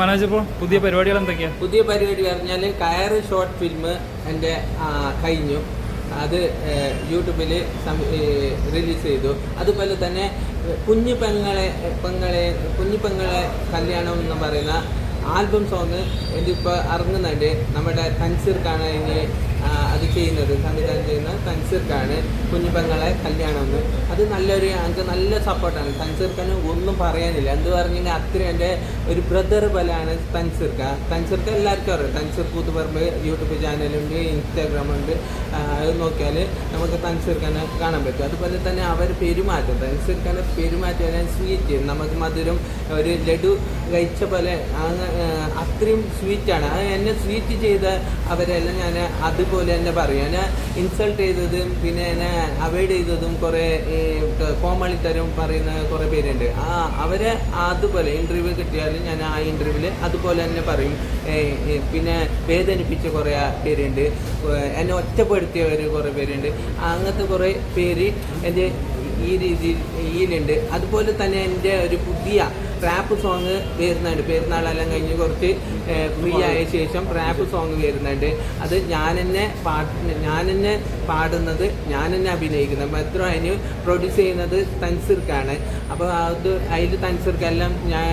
മനോജ് ഇപ്പോൾ പുതിയ പരിപാടികൾ എന്തൊക്കെയാണ് പുതിയ പരിപാടി പറഞ്ഞാൽ കയർ ഷോർട്ട് ഫിലിം എന്റെ കഴിഞ്ഞു. അത് യൂട്യൂബിൽ റിലീസ് ചെയ്തു. അതുപോലെ തന്നെ കുഞ്ഞു പെങ്ങളെ പെങ്ങളെ കുഞ്ഞു പെങ്ങളെ കല്യാണം എന്ന് പറയുന്ന ആൽബം സോങ് ഇതിപ്പോൾ ഇറങ്ങുന്നുണ്ട് നമ്മുടെ തൻസീർക്കാണ് ഇനി അത് ചെയ്യുന്നത്. സംവിധാനം ചെയ്യുന്ന തൻസീർക്കാണ് കുഞ്ഞുപെങ്ങളെ കല്യാണം എന്ന് അത് നല്ലൊരു എനിക്ക് നല്ല സപ്പോർട്ടാണ്. തൻസീർക്കാന് ഒന്നും പറയാനില്ല. എന്ത് പറഞ്ഞാൽ അത്ര എന്റെ ഒരു ബ്രദർ പോലെയാണ് തൻസീർക്ക. തൻസീർക്ക എല്ലാവർക്കും അറിയാം. തൻസീർ കൂത്തുപറമ്പ് യൂട്യൂബ് ചാനലുണ്ട് ഇൻസ്റ്റാഗ്രാം ഉണ്ട് അത് നോക്കിയാൽ നമുക്ക് തൻസീർക്കാനെ കാണാൻ പറ്റും. അതുപോലെ തന്നെ അവർ പെരുമാറ്റം. തൻസീർക്കാനെ പെരുമാറ്റം സ്വീറ്റ് നമുക്ക് മധുരം ഒരു ലഡു കഴിച്ച പോലെ അത്രയും സ്വീറ്റാണ് അത് എന്നെ സ്വീറ്റ് ചെയ്ത അവരെല്ലാം ഞാൻ അതുപോലെ തന്നെ പറയും. എന്നെ ഇൻസൾട്ട് ചെയ്തതും പിന്നെ എന്നെ അവോയ്ഡ് ചെയ്തതും കുറേ ഈ കോമാളിത്തരം പറയുന്ന കുറേ പേരുണ്ട്. ആ അവരെ അതുപോലെ ഇന്റർവ്യൂ കിട്ടിയാലും ഞാൻ ആ ഇന്റർവ്യൂവിൽ അതുപോലെ തന്നെ പറയും. പിന്നെ വേദനിപ്പിച്ച കുറേ പേരുണ്ട്. എന്നെ ഒറ്റപ്പെടുത്തിയവർ കുറേ പേരുണ്ട്. അങ്ങനത്തെ കുറേ പേര് എന്റെ ഈ രീതിയിൽ ഈനുണ്ട് അതുപോലെ തന്നെ എന്റെ ഒരു പുതിയ റാപ്പ് സോങ് വരുന്നുണ്ട്. പെരുന്നാളെല്ലാം കഴിഞ്ഞ് കുറച്ച് ഫ്രീ ആയ ശേഷം റാപ്പ് സോങ് വരുന്നുണ്ട്. അത് ഞാൻ തന്നെ പാട്ട് ഞാൻ തന്നെ പാടുന്നത് ഞാൻ തന്നെ അഭിനയിക്കുന്നത്. മാത്രം അതിന് പ്രൊഡ്യൂസ് ചെയ്യുന്നത് തൻസിർക്കാണ്. അപ്പോൾ അത് അതിൽ തൻസിർക്കെല്ലാം ഞാൻ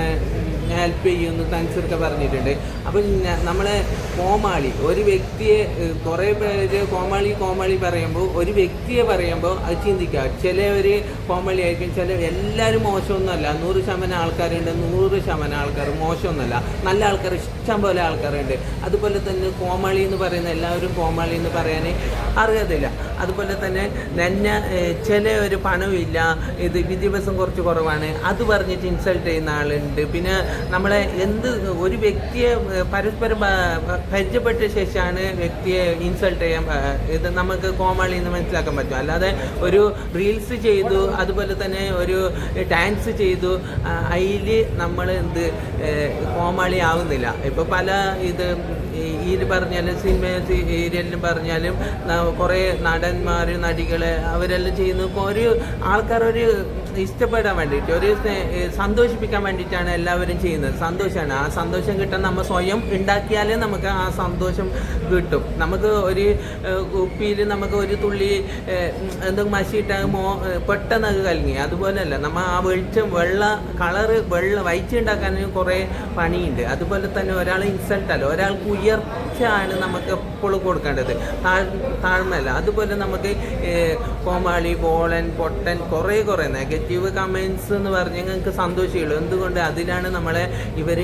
ഞാൻ ഹെൽപ്പ് ചെയ്യുമെന്ന് തൻസിർക്ക പറഞ്ഞിട്ടുണ്ട്. അപ്പം ഞ- നമ്മളെ കോമാളി ഒരു വ്യക്തിയെ കുറേ പേര് കോമാളി കോമാളി പറയുമ്പോൾ ഒരു വ്യക്തിയെ പറയുമ്പോൾ അത് ചിന്തിക്കുക ചില ഒരു കോമാളി ആയിരിക്കും ചില എല്ലാവരും മോശമൊന്നുമല്ല. നൂറ് ശതമാനം ആൾക്കാരുണ്ട് നൂറ് ശതമാനം ആൾക്കാർ മോശമൊന്നുമല്ല. നല്ല ആൾക്കാർ ഇഷ്ടം പോലെ ആൾക്കാരുണ്ട്. അതുപോലെ തന്നെ കോമാളി എന്ന് പറയുന്ന എല്ലാവരും കോമാളി എന്ന് പറയാൻ അറിയത്തില്ല. അതുപോലെ തന്നെ നന്ന ചില ഒരു പണമില്ല ഇത് വിദ്യാഭ്യാസം കുറച്ച് കുറവാണ്. അത് പറഞ്ഞിട്ട് ഇൻസൾട്ട് ചെയ്യുന്ന ആളുണ്ട്. പിന്നെ നമ്മളെ എന്ത് ഒരു വ്യക്തിയെ പരസ്പരം പരിചയപ്പെട്ട ശേഷമാണ് വ്യക്തിയെ ഇൻസൾട്ട് ചെയ്യാൻ ഇത് നമുക്ക് കോമാളി എന്ന് മനസ്സിലാക്കാൻ പറ്റും. അല്ലാതെ ഒരു റീൽസ് ചെയ്തു അതുപോലെ തന്നെ ഒരു ഡാൻസ് ചെയ്തു അതിൽ നമ്മൾ എന്ത് കോമാളി ആവുന്നില്ല. ഇപ്പോൾ പല ഇത് ഇതിൽ പറഞ്ഞാലും സിനിമ സീരിയലിലും പറഞ്ഞാലും കുറേ നടന്മാർ നടികൾ അവരെല്ലാം ചെയ്യുന്ന. ഒരു ആൾക്കാരൊരു ഇഷ്ടപ്പെടാൻ വേണ്ടിയിട്ട് ഒരു സന്തോഷിപ്പിക്കാൻ വേണ്ടിയിട്ടാണ് എല്ലാവരും ചെയ്യുന്നത്. സന്തോഷമാണ് ആ സന്തോഷം കിട്ടാൻ നമ്മൾ സ്വയം ഉണ്ടാക്കിയാലേ നമുക്ക് ആ സന്തോഷം കിട്ടും. നമുക്ക് ഒരു കുപ്പിയിൽ നമുക്ക് ഒരു തുള്ളി എന്തെങ്കിലും മഷിയിട്ടാൽ മോ ഏഹ്, പെട്ടെന്ന് അത് കലങ്ങി. അതുപോലെയല്ല നമ്മൾ ആ വെളിച്ചം വെള്ള കളറ് വെള്ള വൈറ്റ് ഉണ്ടാക്കാൻ കുറേ പണിയുണ്ട്. അതുപോലെ തന്നെ ഒരാൾ ഇൻസൾട്ടല്ല. ഒരാൾക്ക് ഒരാൾക്ക് ഉയർച്ചയാണ് നമുക്ക് എപ്പോഴും കൊടുക്കേണ്ടത്. താഴ് താഴ്മല്ല അതുപോലെ നമുക്ക് കോമാളി ബോളൻ പൊട്ടൻ കുറേ കുറേ നെഗറ്റീവ് കമൻസ് എന്ന് പറഞ്ഞ് ഞങ്ങൾക്ക് സന്തോഷമുള്ളൂ. എന്തുകൊണ്ട് അതിലാണ് നമ്മളെ ഇവർ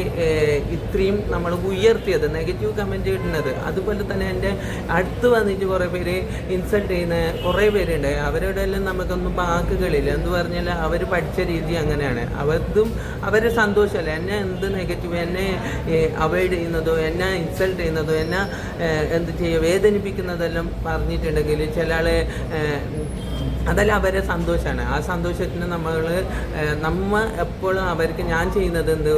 ഇത്രയും നമ്മൾ ഉയർത്തിയത് നെഗറ്റീവ് കമന്റ് ഇടുന്നത്. അതുപോലെ തന്നെ എന്റെ അടുത്ത് വന്നിട്ട് കുറേ പേര് ഇൻസൾട്ട് ചെയ്യുന്ന കുറേ പേരുണ്ട്. അവരോടെ എല്ലാം നമുക്കൊന്നും വാക്കുകളില്ല എന്ന് പറഞ്ഞാൽ അവർ പഠിച്ച രീതി അങ്ങനെയാണ്. അവർക്കും അവരെ സന്തോഷമല്ല. എന്നെ എന്ത് നെഗറ്റീവ് എന്നെ അവോയ്ഡ് ചെയ്യുന്നതോ എന്നെ ഇൻസൾട്ട് ചെയ്യുന്നതോ ഏഹ്, എന്ത് ചെയ്യുക വേദനിപ്പിക്കുന്നതെല്ലാം പറഞ്ഞിട്ടുണ്ടെങ്കിൽ ചില ആളെ അതെല്ലാം അവരെ സന്തോഷമാണ് ആ സന്തോഷത്തിന് നമ്മൾ നമ്മ എപ്പോഴും അവർക്ക് ഞാൻ ചെയ്യുന്നത് എന്ത്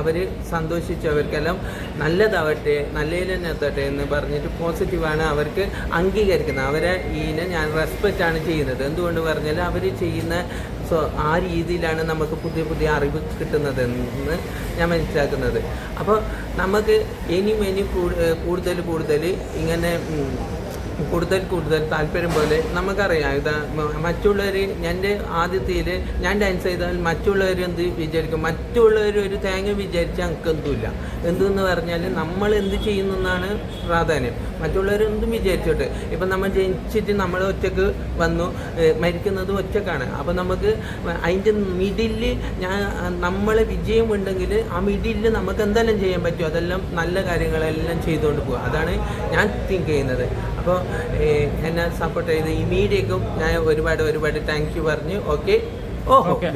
അവർ സന്തോഷിച്ച് അവർക്കെല്ലാം നല്ലതാവട്ടെ നല്ലതിൽ തന്നെ എത്തട്ടെ എന്ന് പറഞ്ഞിട്ട് പോസിറ്റീവാണ് അവർക്ക് അംഗീകരിക്കുന്നത്. അവരെ ഇതിനെ ഞാൻ റെസ്പെക്റ്റ് ആണ് ചെയ്യുന്നത്. എന്തുകൊണ്ട് പറഞ്ഞാൽ അവർ ചെയ്യുന്ന സോ ആ രീതിയിലാണ് നമുക്ക് പുതിയ പുതിയ അറിവ് കിട്ടുന്നതെന്ന് ഞാൻ മനസ്സിലാക്കുന്നത്. അപ്പോൾ നമുക്ക് ഇനിയും ഇനി കൂടുതൽ കൂടുതൽ ഇങ്ങനെ കൂടുതൽ കൂടുതൽ താല്പര്യം പോലെ നമുക്കറിയാം. ഇത് മറ്റുള്ളവർ എന്റെ ആദ്യത്തിൽ ഞാൻ ഡാൻസ് ചെയ്താൽ മറ്റുള്ളവർ എന്ത് വിചാരിക്കും? മറ്റുള്ളവർ ഒരു തേങ്ങ വിചാരിച്ചാൽ നമുക്ക് എന്തുമില്ല. എന്തെന്ന് പറഞ്ഞാൽ നമ്മൾ എന്ത് ചെയ്യുന്നു എന്നാണ് പ്രാധാന്യം. മറ്റുള്ളവർ എന്തും വിചാരിച്ചോട്ടെ. ഇപ്പം നമ്മൾ ജനിച്ചിട്ട് നമ്മൾ ഒറ്റയ്ക്ക് വന്നു മരിക്കുന്നത് ഒറ്റക്കാണ്. അപ്പം നമുക്ക് അതിന്റെ മിഡിലിൽ ഞാൻ നമ്മളെ വിജയമുണ്ടെങ്കിൽ ആ മിഡിലിൽ നമുക്ക് എന്തെല്ലാം ചെയ്യാൻ പറ്റുമോ അതെല്ലാം നല്ല കാര്യങ്ങളെല്ലാം ചെയ്തുകൊണ്ട് പോകുക അതാണ് ഞാൻ തിങ്ക് ചെയ്യുന്നത്. അപ്പോൾ എന്നെ സപ്പോർട്ട് ചെയ്ത് ഈ മീഡിയക്കും ഞാൻ ഒരുപാട് ഒരുപാട് താങ്ക് യു പറഞ്ഞു. ഓക്കെ ഓഹോ ഓക്കെ